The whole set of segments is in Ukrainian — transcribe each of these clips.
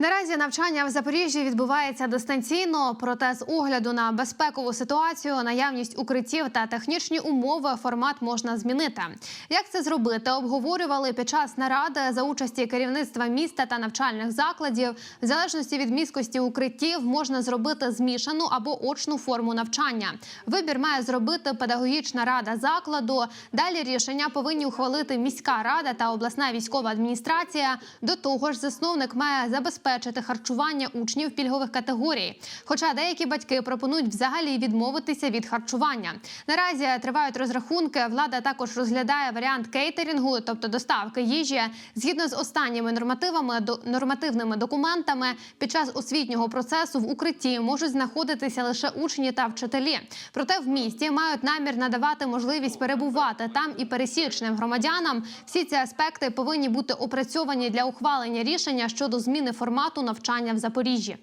Наразі навчання в Запоріжжі відбувається дистанційно, проте з огляду на безпекову ситуацію, наявність укриттів та технічні умови формат можна змінити. Як це зробити, обговорювали під час наради за участі керівництва міста та навчальних закладів. В залежності від міськості укриттів можна зробити змішану або очну форму навчання. Вибір має зробити педагогічна рада закладу. Далі рішення повинні ухвалити міська рада та обласна військова адміністрація. До того ж, засновник має забезпечити харчування учнів пільгових категорій. Хоча деякі батьки пропонують взагалі відмовитися від харчування. Наразі тривають розрахунки. Влада також розглядає варіант кейтерінгу, тобто доставки їжі. Згідно з останніми нормативами до нормативними документами, під час освітнього процесу в укритті можуть знаходитися лише учні та вчителі. Проте в місті мають намір надавати можливість перебувати там і пересічним громадянам. Всі ці аспекти повинні бути опрацьовані для ухвалення рішення щодо зміни формату навчання в Запоріжжі.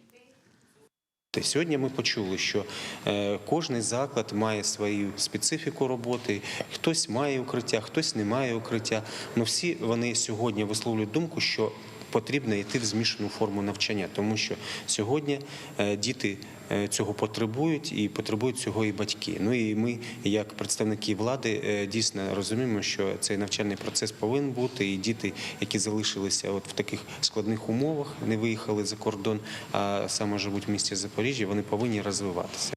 Сьогодні ми почули, що е, кожний заклад має свою специфіку роботи. Хтось має укриття, хтось не має укриття. Ну всі вони сьогодні висловлюють думку, що потрібно йти в змішану форму навчання, тому що сьогодні е, діти е, цього потребують і потребують цього і батьки. Ну і ми, як представники влади, е, дійсно розуміємо, що цей навчальний процес повинен бути, і діти, які залишилися от в таких складних умовах, не виїхали за кордон, а саме живуть в місті Запоріжжя, вони повинні розвиватися.